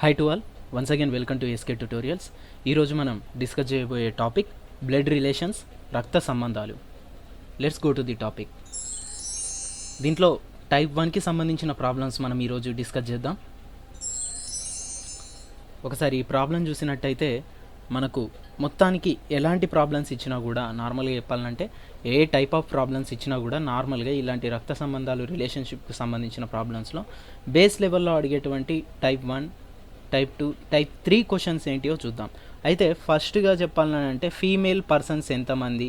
Hi to all once again welcome to S K tutorials ఈరోజు మనం discuss చేయబోయే topic blood relations రక్త సంబంధాలు. Let's go to the topic దీంట్లో type వన్కి సంబంధించిన ప్రాబ్లమ్స్ మనం ఈరోజు డిస్కస్ చేద్దాం. ఒకసారి ఈ ప్రాబ్లం చూసినట్టయితే మనకు మొత్తానికి ఎలాంటి ప్రాబ్లమ్స్ ఇచ్చినా కూడా నార్మల్గా చెప్పాలంటే ఏ టైప్ ఆఫ్ ప్రాబ్లమ్స్ ఇచ్చినా కూడా నార్మల్గా ఇలాంటి రక్త సంబంధాలు రిలేషన్షిప్కి సంబంధించిన ప్రాబ్లమ్స్లో బేస్ లెవెల్లో అడిగేటువంటి type one type two type three questions ఏంటియో చూద్దాం. అయితే ఫస్ట్గా చెప్పాలని అంటే ఫీమేల్ పర్సన్స్ ఎంతమంది?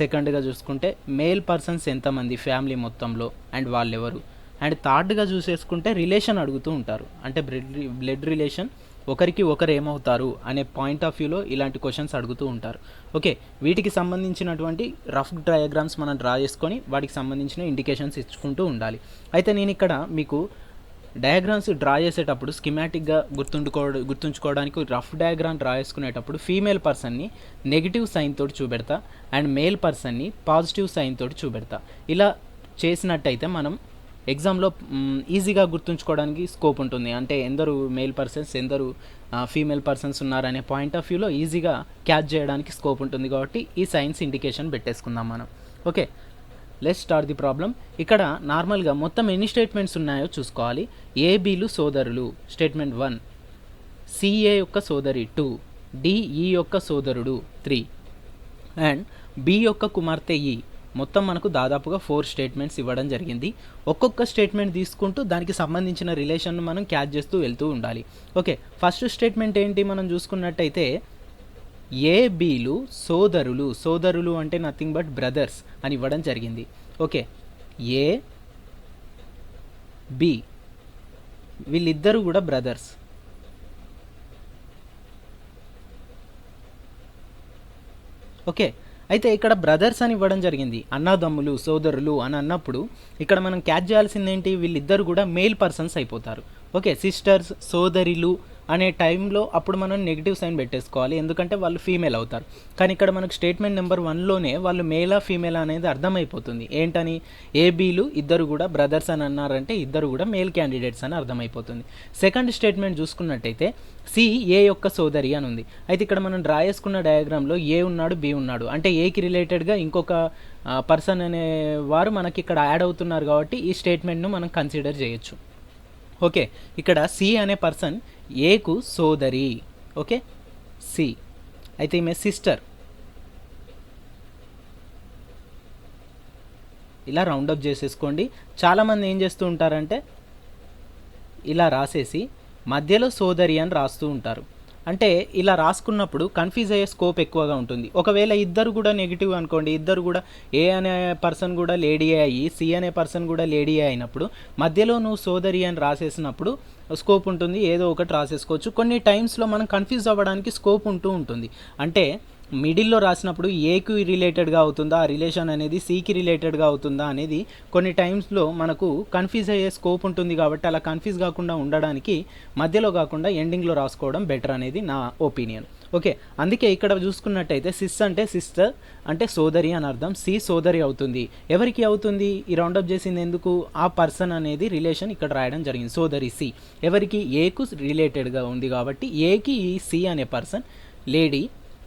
సెకండ్గా చూసుకుంటే మేల్ పర్సన్స్ ఎంతమంది ఫ్యామిలీ మొత్తంలో అండ్ వాళ్ళెవరు? అండ్ థర్డ్గా చూసేసుకుంటే రిలేషన్ అడుగుతూ ఉంటారు. అంటే బ్లడ్ బ్లడ్ రిలేషన్ ఒకరికి ఒకరు ఏమవుతారు అనే పాయింట్ ఆఫ్ వ్యూలో ఇలాంటి క్వశ్చన్స్ అడుగుతూ ఉంటారు. ఓకే వీటికి సంబంధించినటువంటి రఫ్ డయాగ్రామ్స్ మనం డ్రా చేసుకొని వాటికి సంబంధించిన ఇండికేషన్స్ ఇచ్చుకుంటూ ఉండాలి. అయితే నేను ఇక్కడ మీకు డయాగ్రామ్స్ డ్రా చేసేటప్పుడు స్కిమాటిక్గా గుర్తుండుకో గుర్తుంచుకోవడానికి రఫ్ డయాగ్రామ్ డ్రా చేసుకునేటప్పుడు ఫీమేల్ పర్సన్ని నెగిటివ్ సైన్ తోటి చూపెడతా అండ్ మేల్ పర్సన్ని పాజిటివ్ సైన్ తోటి చూపెడతా. ఇలా చేసినట్టయితే మనం ఎగ్జామ్లో ఈజీగా గుర్తుంచుకోవడానికి స్కోప్ ఉంటుంది. అంటే ఎందరు మేల్ పర్సన్స్ ఎందరు ఫీమేల్ పర్సన్స్ ఉన్నారనే పాయింట్ ఆఫ్ వ్యూలో ఈజీగా క్యాచ్ చేయడానికి స్కోప్ ఉంటుంది కాబట్టి ఈ సైన్స్ ఇండికేషన్ పెట్టేసుకుందాం మనం. Okay let start the problem ఇక్కడ నార్మల్గా మొత్తం ఎన్ని స్టేట్మెంట్స్ ఉన్నాయో చూసుకోవాలి. ఏబీలు సోదరులు. స్టేట్మెంట్ వన్ సిఏ యొక్క సోదరి టూ డిఈ e యొక్క సోదరుడు త్రీ అండ్ బి యొక్క కుమార్తె ఈ మొత్తం మనకు దాదాపుగా ఫోర్ స్టేట్మెంట్స్ ఇవ్వడం జరిగింది. ఒక్కొక్క స్టేట్మెంట్ తీసుకుంటూ దానికి సంబంధించిన రిలేషన్ను మనం క్యాచ్ చేస్తూ వెళ్తూ ఉండాలి. ఓకే ఫస్ట్ స్టేట్మెంట్ ఏంటి మనం చూసుకున్నట్టయితే ఏ బీలు సోదరులు సోదరులు అంటే నథింగ్ బట్ బ్రదర్స్ అని ఇవ్వడం జరిగింది. ఓకే. ఏ బి వీళ్ళిద్దరూ కూడా బ్రదర్స్ ఓకే. అయితే ఇక్కడ బ్రదర్స్ అని ఇవ్వడం జరిగింది. అన్నదమ్ములు సోదరులు అని అన్నప్పుడు ఇక్కడ మనం క్యాచ్ చేయాల్సింది ఏంటి వీళ్ళిద్దరు కూడా మేల్ పర్సన్స్ అయిపోతారు. ఓకే. సిస్టర్స్ సోదరిలు అనే టైంలో అప్పుడు మనం నెగిటివ్ సైన్ పెట్టేసుకోవాలి. ఎందుకంటే వాళ్ళు ఫీమేల్ అవుతారు. కానీ ఇక్కడ మనకు స్టేట్మెంట్ నెంబర్ వన్లోనే వాళ్ళు మేలా ఫీమేల్ అనేది అర్థమైపోతుంది. ఏంటని? ఏబీలు ఇద్దరు కూడా బ్రదర్స్ అని అన్నారంటే ఇద్దరు కూడా మేల్ క్యాండిడేట్స్ అని అర్థమైపోతుంది. సెకండ్ స్టేట్మెంట్ చూసుకున్నట్టయితే సి ఏ యొక్క సోదరి అని ఉంది. అయితే ఇక్కడ మనం డ్రా చేసుకున్న డయాగ్రామ్లో ఏ ఉన్నాడు బి ఉన్నాడు. అంటే ఏకి రిలేటెడ్గా ఇంకొక పర్సన్ అనే వారు మనకి ఇక్కడ యాడ్ అవుతున్నారు కాబట్టి ఈ స్టేట్మెంట్ను మనం కన్సిడర్ చేయొచ్చు. ఓకే ఇక్కడ సి అనే పర్సన్ ఏకు సోదరి. ఓకే? సి. అయితే ఈమె సిస్టర్. ఇలా రౌండప్ చేసేసుకోండి. చాలామంది ఏం చేస్తూ ఉంటారంటే ఇలా రాసేసి మధ్యలో సోదరి అని రాస్తూ ఉంటారు. అంటే ఇలా రాసుకున్నప్పుడు కన్ఫ్యూజ్ అయ్యే స్కోప్ ఎక్కువగా ఉంటుంది. ఒకవేళ ఇద్దరు కూడా నెగిటివ్ అనుకోండి ఇద్దరు కూడా ఏ అనే పర్సన్ కూడా లేడీ అయ్యి సి అనే పర్సన్ కూడా లేడీ అయినప్పుడు మధ్యలో నువ్వు సోదరి అని రాసేసినప్పుడు స్కోప్ ఉంటుంది ఏదో ఒకటి రాసేసుకోవచ్చు. కొన్ని టైమ్స్లో మనం కన్ఫ్యూజ్ అవ్వడానికి స్కోప్ ఉంటూ ఉంటుంది. అంటే మిడిల్లో రాసినప్పుడు ఏకి రిలేటెడ్గా అవుతుందా? ఆ రిలేషన్ అనేది సికి రిలేటెడ్గా అవుతుందా అనేది కొన్ని టైమ్స్లో మనకు కన్ఫ్యూజ్ అయ్యే స్కోప్ ఉంటుంది కాబట్టి అలా కన్ఫ్యూజ్ కాకుండా ఉండడానికి మధ్యలో కాకుండా ఎండింగ్లో రాసుకోవడం బెటర్ అనేది నా ఒపీనియన్ ఓకే అందుకే ఇక్కడ చూసుకున్నట్టయితే సిస్ అంటే సిస్టర్ అంటే సోదరి అని అర్థం. సి సోదరి అవుతుంది. ఎవరికి అవుతుంది? ఈ రౌండప్ చేసింది ఎందుకు? ఆ పర్సన్ అనేది రిలేషన్ ఇక్కడ రాయడం జరిగింది. సోదరి సి. ఎవరికి? ఏకు రిలేటెడ్గా ఉంది కాబట్టి ఏకి ఈ సి అనే పర్సన్ లేడీ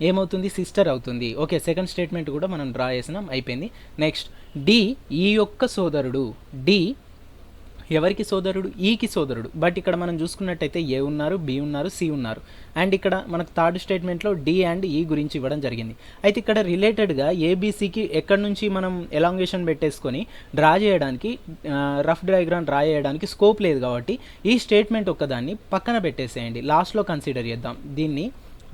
ఏమవుతుంది? సిస్టర్ అవుతుంది. ఓకే సెకండ్ స్టేట్మెంట్ కూడా మనం డ్రా చేసినాం అయిపోయింది. నెక్స్ట్ డి ఈ యొక్క సోదరుడు. డి ఎవరికి సోదరుడు? E ఈకి సోదరుడు. బట్ ఇక్కడ మనం చూసుకున్నట్టయితే ఏ ఉన్నారు బి ఉన్నారు సి ఉన్నారు. అండ్ ఇక్కడ మనకు థర్డ్ స్టేట్మెంట్లో డి అండ్ ఈ గురించి ఇవ్వడం జరిగింది. అయితే ఇక్కడ రిలేటెడ్గా ఏబీసీకి ఎక్కడి నుంచి మనం ఎలాంగేషన్ పెట్టేసుకొని డ్రా చేయడానికి రఫ్ డయాగ్రామ్ డ్రా చేయడానికి స్కోప్ లేదు కాబట్టి ఈ స్టేట్మెంట్ ఒక్కదాన్ని పక్కన పెట్టేసేయండి. లాస్ట్లో కన్సిడర్ చేద్దాం. దీన్ని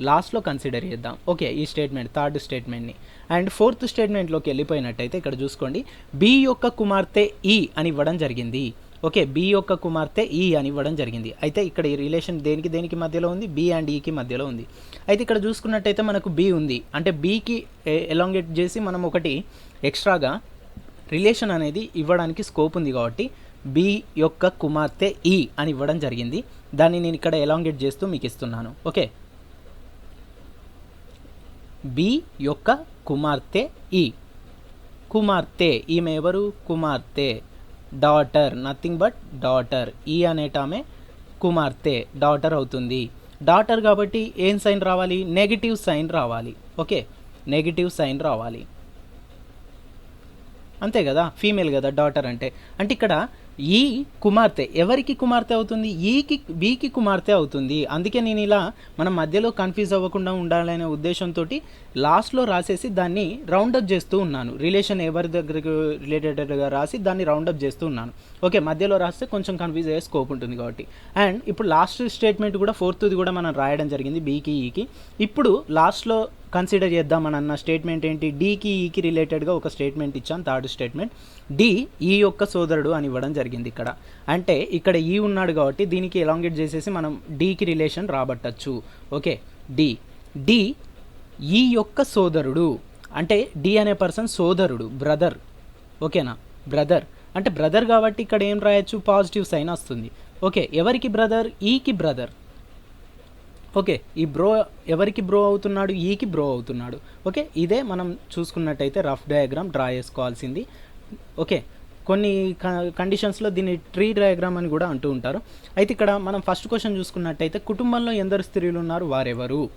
లాస్ట్లో కన్సిడర్ చేద్దాం. ఓకే ఈ స్టేట్మెంట్ థర్డ్ స్టేట్మెంట్ని అండ్ ఫోర్త్ స్టేట్మెంట్లోకి వెళ్ళిపోయినట్టయితే ఇక్కడ చూసుకోండి. బి యొక్క కుమార్తె ఈ అని ఇవ్వడం జరిగింది. ఓకే బి యొక్క కుమార్తె ఈ అని ఇవ్వడం జరిగింది. అయితే ఇక్కడ ఈ రిలేషన్ దేనికి దేనికి మధ్యలో ఉంది? బి అండ్ ఈకి మధ్యలో ఉంది. అయితే ఇక్కడ చూసుకున్నట్టయితే మనకు బి ఉంది. అంటే బీకి ఎలాంగేట్ చేసి మనం ఒకటి ఎక్స్ట్రాగా రిలేషన్ అనేది ఇవ్వడానికి స్కోప్ ఉంది కాబట్టి బి యొక్క కుమార్తె ఈ అని ఇవ్వడం జరిగింది. దాన్ని నేను ఇక్కడ ఎలాంగేట్ చేస్తూ మీకు ఇస్తున్నాను. ఓకే? బి యొక్క కుమార్తె ఈ. కుమార్తె ఈమె ఎవరు? కుమార్తె. డాటర్ నథింగ్ బట్ డాటర్ ఈ అనేటామె కుమార్తె డాటర్ అవుతుంది. డాటర్ కాబట్టి ఏం సైన్ రావాలి? నెగిటివ్ సైన్ రావాలి. ఓకే? నెగిటివ్ సైన్ రావాలి. అంతే కదా? ఫీమేల్ కదా డాటర్ అంటే. అంటే ఇక్కడ ఈ కుమార్తె. ఎవరికి కుమార్తె అవుతుంది? ఈకి బీకి కుమార్తె అవుతుంది. అందుకే నేను ఇలా మనం మధ్యలో కన్ఫ్యూజ్ అవ్వకుండా ఉండాలనే ఉద్దేశంతో లాస్ట్లో రాసేసి దాన్ని రౌండప్ చేస్తూ ఉన్నాను. రిలేషన్ ఎవరి దగ్గరకు రిలేటెడ్గా రాసి దాన్ని రౌండప్ చేస్తూ ఉన్నాను. ఓకే మధ్యలో రాస్తే కొంచెం కన్ఫ్యూజ్ అయ్యే స్కోప్ ఉంటుంది కాబట్టి. అండ్ ఇప్పుడు లాస్ట్ స్టేట్మెంట్ కూడా ఫోర్త్ది కూడా మనం రాయడం జరిగింది బీకి ఈకి e ఇప్పుడు లాస్ట్లో కన్సిడర్ చేద్దామని అన్న స్టేట్మెంట్ ఏంటి? డీకి ఈకి e రిలేటెడ్గా ఒక స్టేట్మెంట్ ఇచ్చాను థర్డ్ స్టేట్మెంట్ డి ఈ యొక్క సోదరుడు అని ఇవ్వడం జరిగింది ఇక్కడ. అంటే ఇక్కడ ఈ ఉన్నాడు కాబట్టి దీనికి ఎలాంగేట్ చేసేసి మనం డీకి రిలేషన్ రాబట్టచ్చు. ఓకే డి డి ఈ యొక్క సోదరుడు అంటే డి అనే పర్సన్ సోదరుడు బ్రదర్ ఓకేనా బ్రదర్ అంటే బ్రదర్ కాబట్టి ఇక్కడ ఏం రాయొచ్చు? పాజిటివ్ సైన్ వస్తుంది. ఓకే ఎవరికి బ్రదర్ ఈకి బ్రదర్ ఓకే ఈ బ్రో ఎవరికి బ్రో అవుతున్నాడు? E ఈకి బ్రో అవుతున్నాడు. ఓకే ఇదే మనం చూసుకున్నట్టయితే రఫ్ డయాగ్రామ్ డ్రా చేసుకోవాల్సింది. ఓకే కొన్ని కండిషన్స్లో దీన్ని ట్రీ డయాగ్రామ్ అని కూడా అంటూ ఉంటారు. అయితే ఇక్కడ మనం ఫస్ట్ క్వశ్చన్ చూసుకున్నట్టయితే కుటుంబంలో ఎందరు స్త్రీలు ఉన్నారు? వారెవరు?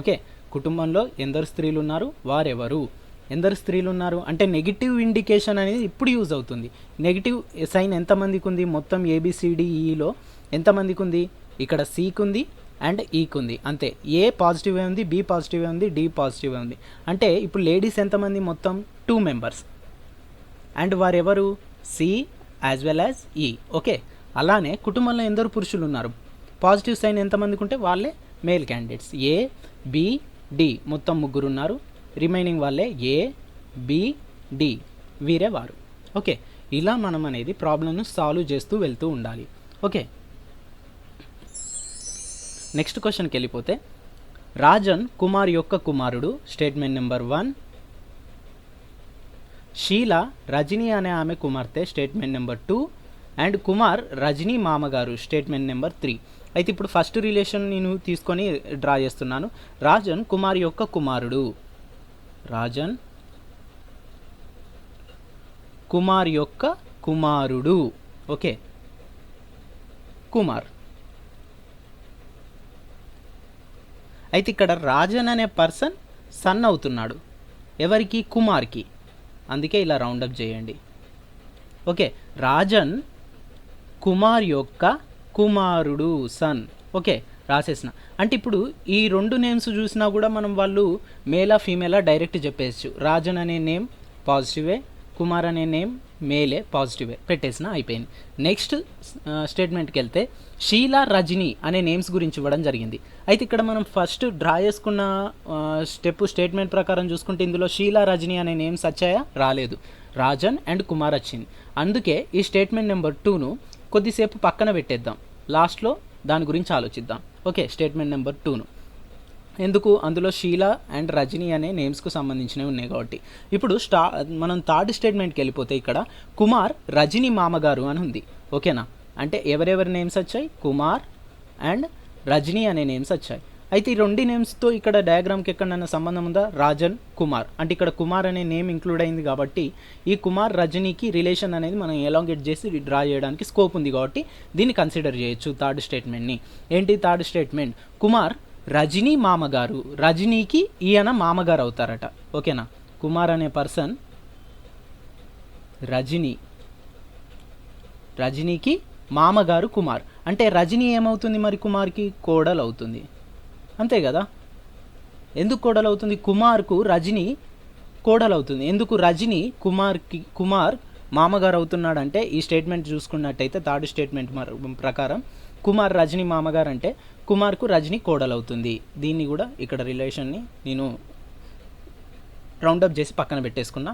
ఓకే కుటుంబంలో ఎందరు స్త్రీలు ఉన్నారు వారెవరు? ఎందరు స్త్రీలు ఉన్నారు అంటే నెగిటివ్ ఇండికేషన్ అనేది ఇప్పుడు యూజ్ అవుతుంది. నెగిటివ్ సైన్ ఎంతమందికి ఉంది మొత్తం ఏబిసిడిఈలో ఎంతమందికి ఉంది ఇక్కడ సీకు ఉంది అండ్ ఈకి ఉంది అంతే. ఏ పాజిటివ్ ఉంది బి పాజిటివ్ ఉంది డి పాజిటివ్ ఉంది. అంటే ఇప్పుడు లేడీస్ ఎంతమంది మొత్తం? టూ మెంబర్స్ అండ్ వారెవరు? C as well as E okay అలానే కుటుంబంలో ఎందరు పురుషులు ఉన్నారు పాజిటివ్ సైన్ ఎంతమందికి ఉంటే వాళ్ళే male candidates A B D. మొత్తం ముగ్గురు ఉన్నారు రిమైనింగ్ వాళ్ళే ఏ బి డి. వీరే వారు. ఓకే. ఇలా మనం అనేది ప్రాబ్లమ్ను సాల్వ్ చేస్తూ వెళ్తూ ఉండాలి. ఓకే. నెక్స్ట్ క్వశ్చన్కి వెళ్ళిపోతే రాజన్ కుమార్ యొక్క కుమారుడు statement number one. Sheela Rajani అనే ఆమె కుమార్తె statement number two. And Kumar Rajani మామగారు స్టేట్మెంట్ నెంబర్ త్రీ. అయితే ఇప్పుడు ఫస్ట్ రిలేషన్ నేను తీసుకొని డ్రా చేస్తున్నాను. రాజన్ కుమార్ యొక్క కుమారుడు. రాజన్ కుమార్ యొక్క కుమారుడు. ఓకే. కుమార్. అయితే ఇక్కడ రాజన్ అనే పర్సన్ సన్ అవుతున్నాడు. ఎవరికి? కుమార్కి. అందుకే ఇలా రౌండప్ చేయండి. ఓకే. రాజన్ కుమార్ యొక్క కుమారుడు సన్ ఓకే రాసేసిన. అంటే ఇప్పుడు ఈ రెండు నేమ్స్ చూసినా కూడా మనం వాళ్ళు మేలా ఫీమేలా డైరెక్ట్ చెప్పేయచ్చు. రాజన్ అనే నేమ్ పాజిటివే కుమార్ అనే నేమ్ మేలే పాజిటివే పెట్టేసిన అయిపోయింది. నెక్స్ట్ స్టేట్మెంట్కి వెళ్తే షీలా రజనీ అనే నేమ్స్ గురించి ఇవ్వడం జరిగింది. అయితే ఇక్కడ మనం ఫస్ట్ డ్రా చేసుకున్న స్టెప్ స్టేట్మెంట్ ప్రకారం చూసుకుంటే ఇందులో షీలా రజనీ అనే నేమ్స్ వచ్చాయా? రాలేదు. రాజన్ అండ్ కుమార్ వచ్చింది. అందుకే ఈ స్టేట్మెంట్ నెంబర్ టూను కొద్దిసేపు పక్కన పెట్టేద్దాం. లాస్ట్లో దాని గురించి ఆలోచిద్దాం. ఓకే స్టేట్మెంట్ నెంబర్ టూను. ఎందుకు? అందులో షీల అండ్ రజనీ అనే నేమ్స్కు సంబంధించినవి ఉన్నాయి కాబట్టి. ఇప్పుడు స్టా మనం థర్డ్ స్టేట్మెంట్కి వెళ్ళిపోతే ఇక్కడ కుమార్ రజనీ మామగారు అని ఉంది. ఓకేనా? అంటే ఎవరెవరి నేమ్స్ వచ్చాయి? కుమార్ అండ్ రజనీ అనే నేమ్స్ వచ్చాయి. అయితే ఈ రెండు నేమ్స్తో ఇక్కడ డయాగ్రామ్కి ఎక్కడైనా సంబంధం ఉందా? రాజన్ కుమార్. అంటే ఇక్కడ కుమార్ అనే నేమ్ ఇంక్లూడ్ అయింది కాబట్టి ఈ కుమార్ రజనీకి రిలేషన్ అనేది మనం ఎలాంగేట్ చేసి డ్రా చేయడానికి స్కోప్ ఉంది కాబట్టి దీన్ని కన్సిడర్ చేయొచ్చు థర్డ్ స్టేట్మెంట్ని ఏంటి థర్డ్ స్టేట్మెంట్ కుమార్ రజనీ మామగారు. రజనీకి ఈయన మామగారు అవుతారట. ఓకేనా కుమార్ అనే పర్సన్ రజనీ. రజనీకి మామగారు కుమార్. అంటే రజనీ ఏమవుతుంది మరి కుమార్కి? కోడలు అవుతుంది అంతే కదా? ఎందుకు కోడలు అవుతుంది కుమార్కు రజనీ కోడలు అవుతుంది ఎందుకు రజనీ కుమార్కి కుమార్ మామగారు అవుతున్నాడంటే ఈ స్టేట్మెంట్ చూసుకున్నట్టయితే థర్డ్ స్టేట్మెంట్ ప్రకారం కుమార్ రజనీ మామగారు అంటే కుమార్కు రజనీ కోడలు అవుతుంది దీన్ని కూడా ఇక్కడ రిలేషన్ని నేను రౌండప్ చేసి పక్కన పెట్టేసుకున్నా.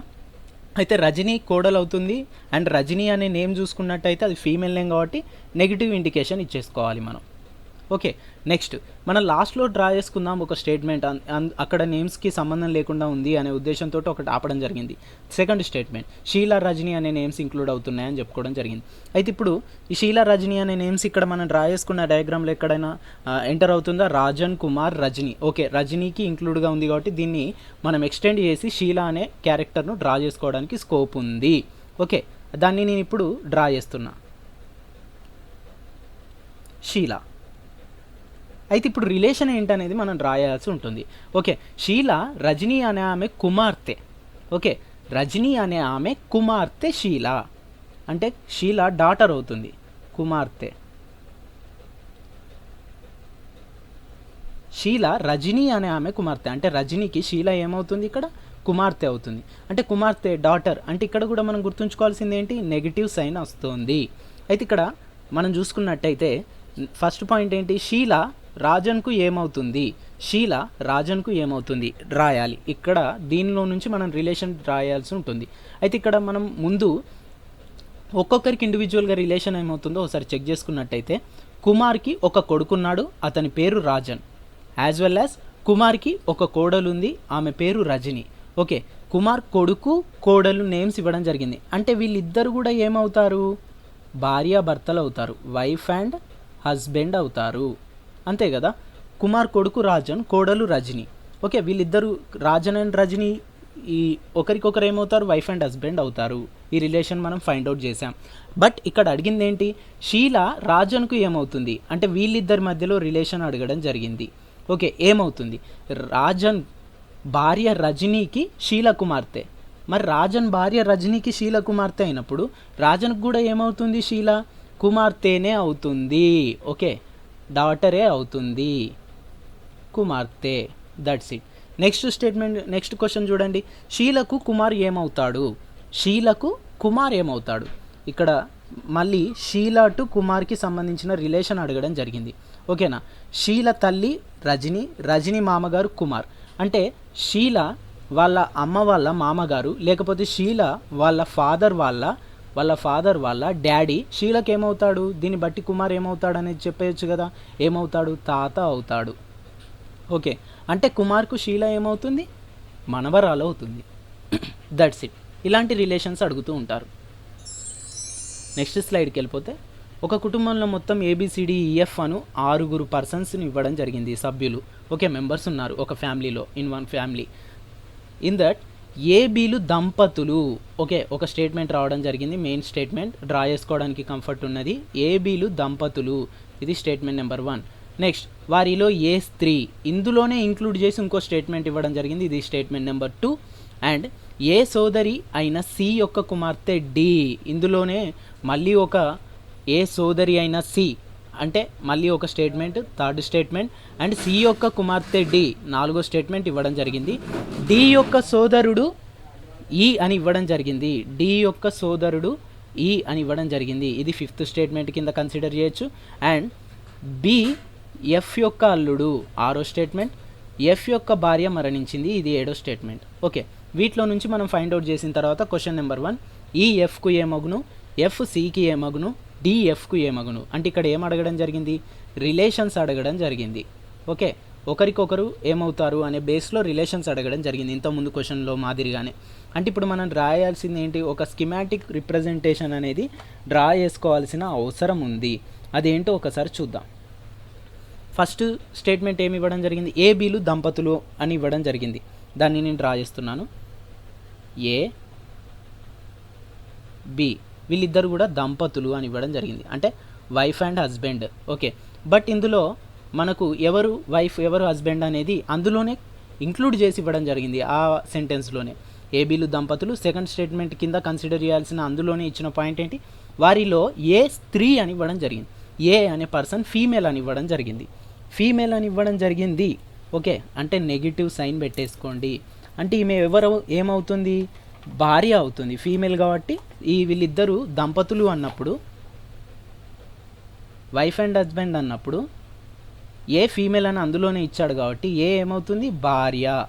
అయితే రజనీ కోడలు అవుతుంది అండ్ రజనీ అనే నేమ్ చూసుకున్నట్టయితే అది ఫీమేల్ నేమ్ కాబట్టి నెగిటివ్ ఇండికేషన్ ఇచ్చేసుకోవాలి మనం. ఓకే నెక్స్ట్ మనం లాస్ట్లో డ్రా చేసుకుందాం ఒక స్టేట్మెంట్ అక్కడ నేమ్స్కి సంబంధం లేకుండా ఉంది అనే ఉద్దేశంతో ఒకటి ఆపడం జరిగింది. సెకండ్ స్టేట్మెంట్ షీలా రజనీ అనే నేమ్స్ ఇంక్లూడ్ అవుతున్నాయని చెప్పుకోవడం జరిగింది. అయితే ఇప్పుడు ఈ షీలా రజనీ అనే నేమ్స్ ఇక్కడ మనం డ్రా చేసుకున్న డయాగ్రామ్లో ఎక్కడైనా ఎంటర్ అవుతుందా? రాజన్ కుమార్ రజనీ ఓకే రజనీకి ఇంక్లూడ్గా ఉంది కాబట్టి దీన్ని మనం ఎక్స్టెండ్ చేసి షీలా అనే క్యారెక్టర్ను డ్రా చేసుకోవడానికి స్కోప్ ఉంది. ఓకే దాన్ని నేను ఇప్పుడు డ్రా చేస్తున్నా. షీల అయితే ఇప్పుడు రిలేషన్ ఏంటనేది మనం రాయాల్సి ఉంటుంది. ఓకే షీల రజనీ అనే ఆమె కుమార్తె. ఓకే రజనీ అనే ఆమె కుమార్తె షీల. అంటే షీల డాటర్ అవుతుంది కుమార్తె. షీల రజనీ అనే ఆమె కుమార్తె. అంటే రజనీకి షీల ఏమవుతుంది ఇక్కడ? కుమార్తె అవుతుంది. అంటే కుమార్తె డాటర్ అంటే ఇక్కడ కూడా మనం గుర్తుంచుకోవాల్సింది ఏంటి? నెగిటివ్ సైన్ వస్తుంది. అయితే ఇక్కడ మనం చూసుకున్నట్టయితే ఫస్ట్ పాయింట్ ఏంటి? షీల రాజన్కు ఏమవుతుంది? షీల రాజన్కు ఏమవుతుంది? రాయాలి. ఇక్కడ దీనిలో నుంచి మనం రిలేషన్ రాయాల్సి ఉంటుంది. అయితే ఇక్కడ మనం ముందు ఒక్కొక్కరికి ఇండివిజువల్గా రిలేషన్ ఏమవుతుందో ఒకసారి చెక్ చేసుకున్నట్టయితే కుమార్కి ఒక కొడుకున్నాడు అతని పేరు రాజన్. యాజ్ వెల్ యాజ్ కుమార్కి ఒక కోడలు ఉంది ఆమె పేరు రజని. ఓకే కుమార్ కొడుకు కోడలు నేమ్స్ ఇవ్వడం జరిగింది. అంటే వీళ్ళిద్దరు కూడా ఏమవుతారు? భార్య భర్తలు అవుతారు వైఫ్ అండ్ హస్బెండ్ అవుతారు. అంతే కదా? కుమార్ కొడుకు రాజన్ కోడలు రజని. ఓకే వీళ్ళిద్దరు రాజన్ అండ్ రజని ఈ ఒకరికొకరు ఏమవుతారు? వైఫ్ అండ్ హస్బెండ్ అవుతారు. ఈ రిలేషన్ మనం ఫైండ్ అవుట్ చేసాం బట్ ఇక్కడ అడిగింది ఏంటి షీల రాజన్కు ఏమవుతుంది? అంటే వీళ్ళిద్దరి మధ్యలో రిలేషన్ అడగడం జరిగింది. ఓకే ఏమవుతుంది? రాజన్ భార్య రజనీకి షీల కుమార్తె. మరి రాజన్ భార్య రజనీకి షీల కుమార్తె అయినప్పుడు రాజన్కు కూడా ఏమవుతుంది షీల? కుమార్తెనే అవుతుంది. ఓకే డాటరే అవుతుంది. కుమార్తె. That's it next statement next question చూడండి. షీలకు కుమార్ ఏమవుతాడు? షీలకు కుమార్ ఏమవుతాడు? ఇక్కడ మళ్ళీ షీల టు కుమార్కి సంబంధించిన రిలేషన్ అడగడం జరిగింది. ఓకేనా? షీల తల్లి రజని రజని మామగారు కుమార్. అంటే షీల వాళ్ళ అమ్మ వాళ్ళ మామగారు లేకపోతే షీల వాళ్ళ ఫాదర్ వాళ్ళ వాళ్ళ ఫాదర్ వాళ్ళ డాడీ షీలకు ఏమవుతాడు దీన్ని బట్టి కుమార్ ఏమవుతాడు అనేది చెప్పేయచ్చు కదా. ఏమవుతాడు? తాత అవుతాడు. ఓకే. అంటే కుమార్కు షీల ఏమవుతుంది? మనవరాలు అవుతుంది. దట్స్ ఇట్ ఇలాంటి రిలేషన్స్ అడుగుతూ ఉంటారు. నెక్స్ట్ స్లైడ్కి వెళ్ళిపోతే ఒక కుటుంబంలో మొత్తం ఏబిసిడిఈఎఫ్ e, అను ఆరుగురు పర్సన్స్ని ఇవ్వడం జరిగింది సభ్యులు. ఓకే మెంబర్స్ ఉన్నారు ఒక ఫ్యామిలీలో in one family. In that ఏబీలు దంపతులు. ఓకే ఒక స్టేట్మెంట్ రావడం జరిగింది. మెయిన్ స్టేట్మెంట్ డ్రా చేసుకోవడానికి కంఫర్ట్ ఉన్నది. ఏబీలు దంపతులు. ఇది స్టేట్మెంట్ నెంబర్ వన్. నెక్స్ట్ వారిలో ఏ స్త్రీ ఇందులోనే ఇంక్లూడ్ చేసి ఇంకో స్టేట్మెంట్ ఇవ్వడం జరిగింది. ఇది statement number two. And A సోదరి అయిన సి యొక్క కుమార్తె డి ఇందులోనే మళ్ళీ ఒక ఏ సోదరి అయిన సి అంటే మళ్ళీ ఒక statement third statement and C యొక్క కుమార్తె డి నాలుగో స్టేట్మెంట్ ఇవ్వడం జరిగింది. డి యొక్క సోదరుడు ఈ అని ఇవ్వడం జరిగింది. డి యొక్క సోదరుడు ఈ అని ఇవ్వడం జరిగింది. ఇది ఫిఫ్త్ స్టేట్మెంట్ కింద కన్సిడర్ చేయొచ్చు. అండ్ బి ఎఫ్ యొక్క అల్లుడు ఆరో స్టేట్మెంట్. ఎఫ్ యొక్క భార్య మరణించింది ఇది ఏడో స్టేట్మెంట్. ఓకే. వీటిలో నుంచి మనం ఫైండ్ అవుట్ చేసిన తర్వాత క్వశ్చన్ నెంబర్ వన్ ఈ ఎఫ్కు ఏమగును ఎఫ్ సికి ఏమగును డిఎఫ్కు ఏమగును అంటే ఇక్కడ ఏం అడగడం జరిగింది? రిలేషన్స్ అడగడం జరిగింది. ఓకే? ఒకరికొకరు ఏమవుతారు అనే బేస్లో రిలేషన్స్ అడగడం జరిగింది ఇంతకుముందు క్వశ్చన్లో మాదిరిగానే. అంటే ఇప్పుడు మనం రాయాల్సింది ఏంటి? ఒక స్కిమాటిక్ రిప్రజెంటేషన్ అనేది డ్రా చేసుకోవాల్సిన అవసరం ఉంది. అదేంటో ఒకసారి చూద్దాం. ఫస్ట్ స్టేట్మెంట్ ఏమి ఇవ్వడం జరిగింది? ఏబీలు దంపతులు అని ఇవ్వడం జరిగింది. దాన్ని నేను డ్రా చేస్తున్నాను. ఏ బి వీళ్ళిద్దరు కూడా దంపతులు అని ఇవ్వడం జరిగింది. అంటే wife and husband okay but ఇందులో మనకు ఎవరు వైఫ్ ఎవరు హస్బెండ్ అనేది అందులోనే ఇంక్లూడ్ చేసి ఇవ్వడం జరిగింది ఆ సెంటెన్స్లోనే ఏబీలు దంపతులు. సెకండ్ స్టేట్మెంట్ కింద కన్సిడర్ చేయాల్సిన అందులోనే ఇచ్చిన పాయింట్ ఏంటి? వారిలో ఏ స్త్రీ అని ఇవ్వడం జరిగింది. ఏ అనే పర్సన్ ఫీమేల్ అని ఇవ్వడం జరిగింది. ఫీమేల్ అని ఇవ్వడం జరిగింది. ఓకే అంటే నెగిటివ్ సైన్ పెట్టేసుకోండి. అంటే ఈమె ఎవరు ఏమవుతుంది? భార్య అవుతుంది ఫీమేల్ కాబట్టి ఈ వీళ్ళిద్దరూ దంపతులు అన్నప్పుడు వైఫ్ అండ్ హస్బెండ్ అన్నప్పుడు ఏ ఫీమేల్ అని అందులోనే ఇచ్చాడు కాబట్టి ఏ ఏమవుతుంది? భార్య.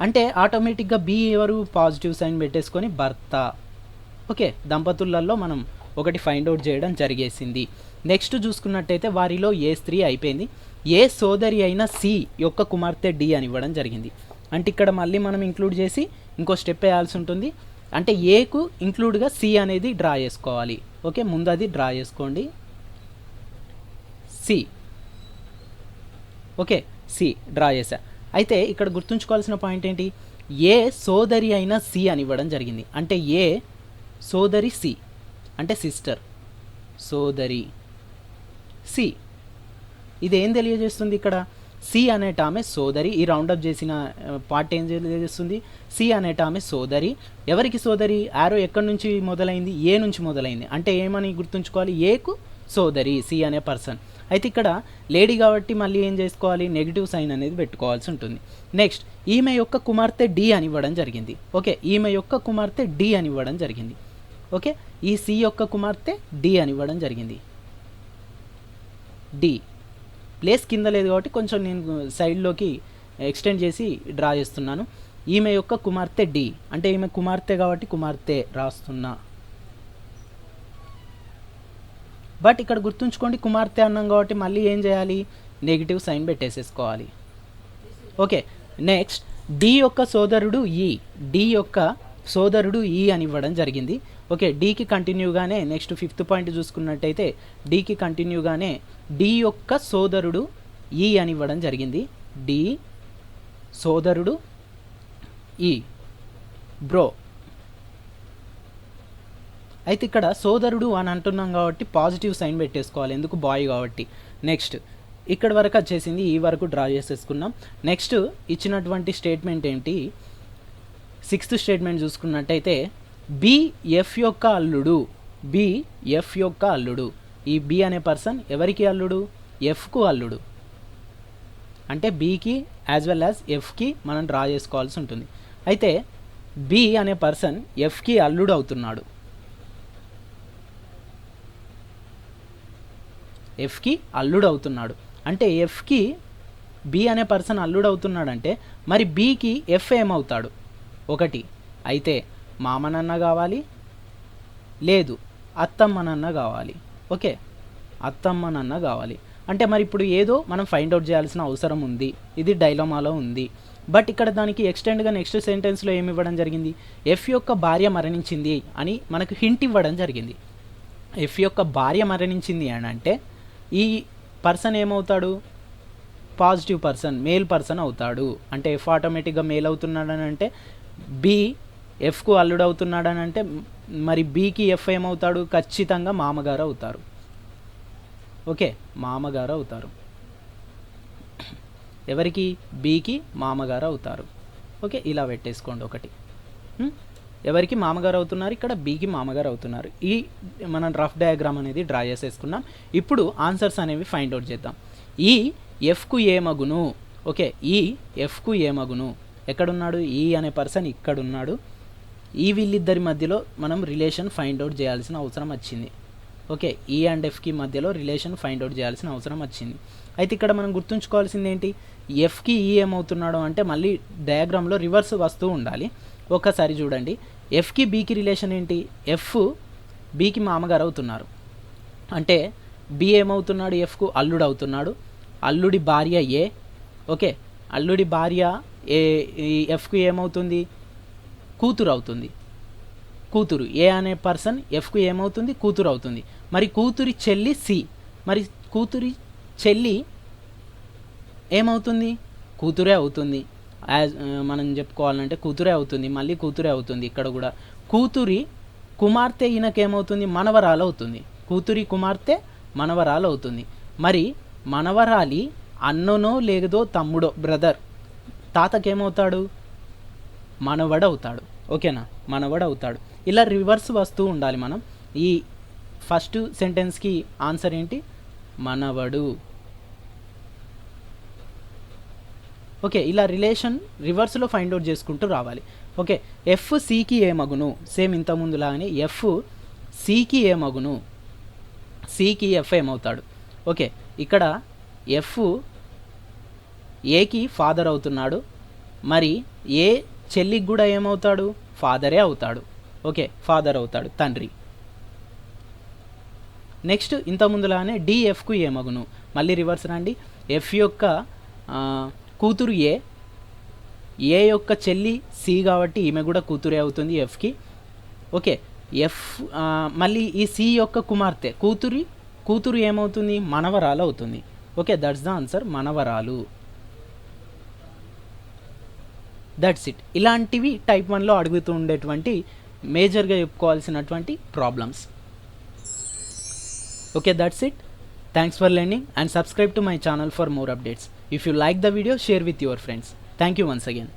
అంటే ఆటోమేటిక్గా బి ఎవరు? పాజిటివ్ సైన్ పెట్టేసుకొని భర్త. ఓకే దంపతులలో మనం ఒకటి ఫైండ్ అవుట్ చేయడం జరిగేసింది. నెక్స్ట్ చూసుకున్నట్టయితే వారిలో ఏ స్త్రీ అయిపోయింది? ఏ సోదరి అయిన సి యొక్క కుమార్తె డి అని ఇవ్వడం జరిగింది. అంటే ఇక్కడ మళ్ళీ మనం ఇంక్లూడ్ చేసి ఇంకో స్టెప్ వేయాల్సి ఉంటుంది. అంటే ఏకు ఇంక్లూడ్గా సి అనేది డ్రా చేసుకోవాలి. ఓకే ముందు అది డ్రా చేసుకోండి. సి ఓకే సి డ్రా చేసా అయితే ఇక్కడ గుర్తుంచుకోవాల్సిన పాయింట్ ఏంటి? ఏ సోదరి అయిన సి అని ఇవ్వడం జరిగింది. అంటే ఏ సోదరి సి అంటే సిస్టర్ సోదరి సి ఇది ఏం తెలియజేస్తుంది ఇక్కడ? సి అనేట ఆమె సోదరి. ఈ రౌండప్ చేసిన పార్ట్ ఏం చేస్తుంది? సి అనేట ఆమె సోదరి. ఎవరికి సోదరి? ఆరో ఎక్కడి నుంచి మొదలైంది? ఏ నుంచి మొదలైంది? అంటే ఏమని గుర్తుంచుకోవాలి? ఏకు సోదరి సి అనే పర్సన్ అయితే ఇక్కడ లేడీ కాబట్టి మళ్ళీ ఏం చేసుకోవాలి? నెగిటివ్ సైన్ అనేది పెట్టుకోవాల్సి ఉంటుంది. నెక్స్ట్ ఈమె యొక్క కుమార్తె డి అని ఇవ్వడం జరిగింది. ఓకే ఈమె యొక్క కుమార్తె డి అని ఇవ్వడం జరిగింది. ఓకే ఈ సి యొక్క కుమార్తె డి అని ఇవ్వడం జరిగింది. డి. ప్లేస్ కింద లేదు కాబట్టి కొంచెం నేను సైడ్లోకి ఎక్స్టెండ్ చేసి డ్రా చేస్తున్నాను. ఈమె యొక్క కుమార్తె డి అంటే ఈమె కుమార్తె కాబట్టి కుమార్తె రాస్తున్నా. బట్ ఇక్కడ గుర్తుంచుకోండి కుమార్తె అన్నాం కాబట్టి మళ్ళీ ఏం చేయాలి? నెగిటివ్ సైన్ పెట్టేసేసుకోవాలి. ఓకే నెక్స్ట్ డి యొక్క సోదరుడు e. ఈ డి యొక్క సోదరుడు ఈ అని ఇవ్వడం జరిగింది. ఓకే డీకి కంటిన్యూగానే నెక్స్ట్ ఫిఫ్త్ పాయింట్ చూసుకున్నట్టయితే డీకి కంటిన్యూగానే డి యొక్క సోదరుడు ఈ అని ఇవ్వడం జరిగింది. డి సోదరుడు e. ఈ బ్రో అయితే ఇక్కడ సోదరుడు అని అంటున్నాం కాబట్టి పాజిటివ్ సైన్ పెట్టేసుకోవాలి ఎందుకు బాయ్ కాబట్టి? నెక్స్ట్ ఇక్కడ వరకు వచ్చేసింది ఈ వరకు డ్రా చేసేసుకున్నాం. నెక్స్ట్ ఇచ్చినటువంటి స్టేట్మెంట్ ఏంటి? సిక్స్త్ స్టేట్మెంట్ చూసుకున్నట్టయితే బి ఎఫ్ యొక్క అల్లుడు. బి ఎఫ్ యొక్క అల్లుడు. ఈ బి అనే పర్సన్ ఎవరికి అల్లుడు? ఎఫ్కు అల్లుడు. అంటే బీకి యాజ్ వెల్ యాజ్ ఎఫ్కి మనం డ్రా చేసుకోవాల్సి ఉంటుంది. అయితే బి అనే పర్సన్ ఎఫ్కి అల్లుడు అవుతున్నాడు. ఎఫ్కి అల్లుడు అవుతున్నాడు. అంటే ఎఫ్కి బి అనే పర్సన్ అల్లుడు అవుతున్నాడంటే మరి బీకి ఎఫ్ ఏమవుతాడు? ఒకటి. అయితే మామనన్న కావాలి? లేదు. అత్తమ్మనన్న కావాలి. ఓకే. అత్తమ్మనన్న కావాలి. అంటే మరి ఇప్పుడు ఏదో మనం ఫైండ్ అవుట్ చేయాల్సిన అవసరం ఉంది. ఇది డైలమాలో ఉంది. బట్ ఇక్కడ దానికి ఎక్స్టెండ్గా నెక్స్ట్ సెంటెన్స్లో ఏమి ఇవ్వడం జరిగింది? ఎఫ్ యొక్క భార్య మరణించింది అని మనకు హింట్ ఇవ్వడం జరిగింది. ఎఫ్ యొక్క భార్య మరణించింది అని అంటే ఈ పర్సన్ ఏమవుతాడు? పాజిటివ్ పర్సన్ మేల్ పర్సన్ అవుతాడు. అంటే ఎఫ్ ఆటోమేటిక్గా మేల్ అవుతున్నాడని అంటే బి ఎఫ్కు అల్లుడు అవుతున్నాడని అంటే మరి బీకి ఎఫ్ ఏమవుతాడు? ఖచ్చితంగా మామగారు అవుతారు ఓకే మామగారు అవుతారు ఎవరికి? బీకి మామగారు అవుతారు ఓకే ఇలా పెట్టేసుకోండి ఒకటి. ఎవరికి మామగారు అవుతున్నారు ఇక్కడ బీకి మామగారు అవుతున్నారు ఈ మనం రఫ్ డయాగ్రామ్ అనేది డ్రా చేసేసుకున్నాం. ఇప్పుడు ఆన్సర్స్ అనేవి ఫైండ్ అవుట్ చేద్దాం. E, ఈ ఎఫ్కు ఏ మగును? ఓకే e, ఈ ఎఫ్కు ఏ మగును? ఎక్కడున్నాడు? ఈ అనే పర్సన్ ఇక్కడున్నాడు. ఈ వీళ్ళిద్దరి మధ్యలో మనం రిలేషన్ ఫైండ్ అవుట్ చేయాల్సిన అవసరం వచ్చింది. ఓకే ఈ అండ్ ఎఫ్కి మధ్యలో రిలేషన్ ఫైండ్ అవుట్ చేయాల్సిన అవసరం వచ్చింది. అయితే ఇక్కడ మనం గుర్తుంచుకోవాల్సింది ఏంటి? ఎఫ్కి ఈ e ఏమవుతున్నాడు అంటే మళ్ళీ డయాగ్రామ్లో రివర్స్ వస్తూ ఉండాలి. ఒక్కసారి చూడండి. ఎఫ్కి బీకి రిలేషన్ ఏంటి? ఎఫ్ బీకి మామగారు అవుతున్నారు. అంటే బి ఏమవుతున్నాడు? ఎఫ్కు అల్లుడు అవుతున్నాడు. అల్లుడి భార్య ఏ ఓకే అల్లుడి భార్య ఏ ఎఫ్కు ఏమవుతుంది? కూతురు అవుతుంది కూతురు ఏ అనే పర్సన్ ఎఫ్కు ఏమవుతుంది? కూతురు అవుతుంది మరి కూతురి చెల్లి సి. మరి కూతురి చెల్లి ఏమవుతుంది? కూతురే అవుతుంది. యాజ్ మనం చెప్పుకోవాలంటే కూతురే అవుతుంది. మళ్ళీ కూతురే అవుతుంది ఇక్కడ కూడా. కూతురి కుమార్తె ఈయనకేమవుతుంది? మనవరాలు అవుతుంది. కూతురి కుమార్తె మనవరాలు అవుతుంది. మరి మనవరాలి అన్ననో లేదో తమ్ముడో బ్రదర్ తాతకేమవుతాడు? మనవడవుతాడు. ఓకేనా? మనవడవుతాడు. ఇలా రివర్స్ వస్తూ ఉండాలి మనం. ఈ ఫస్ట్ సెంటెన్స్కి ఆన్సర్ ఏంటి? మనవడు. ఓకే ఇలా రిలేషన్ రివర్స్లో ఫైండ్ అవుట్ చేసుకుంటూ రావాలి. ఓకే ఎఫ్ సికి ఏ మగును? సేమ్ ఇంతకుముందు లాగానే ఎఫ్ సికి ఏ మగును? సికి ఎఫ్ ఏమవుతాడు? ఓకే ఇక్కడ ఎఫ్ ఏకి ఫాదర్ అవుతున్నాడు. మరి ఏ చెల్లికి కూడా ఏమవుతాడు? ఫాదరే అవుతాడు. ఓకే ఫాదర్ అవుతాడు తండ్రి. నెక్స్ట్ ఇంత ముందులానే డిఎఫ్కు ఏమగును? మళ్ళీ రివర్స్ రండి. ఎఫ్ యొక్క కూతురు ఏ ఏ యొక్క చెల్లి సి కాబట్టి ఈమె కూడా కూతురే అవుతుంది ఎఫ్కి ఓకే ఎఫ్ మళ్ళీ ఈ సి యొక్క కుమార్తె కూతురి కూతురు ఏమవుతుంది? మనవరాలు అవుతుంది. ఓకే దట్స్ ద ఆన్సర్ మనవరాలు. దట్స్ ఇట్ ఇలాంటివి టైప్ వన్లో అడుగుతూ ఉండేటువంటి మేజర్గా చెప్పుకోవాల్సినటువంటి problems okay that's it thanks for learning and subscribe to my channel for more updates if you like the video share with your friends thank you once again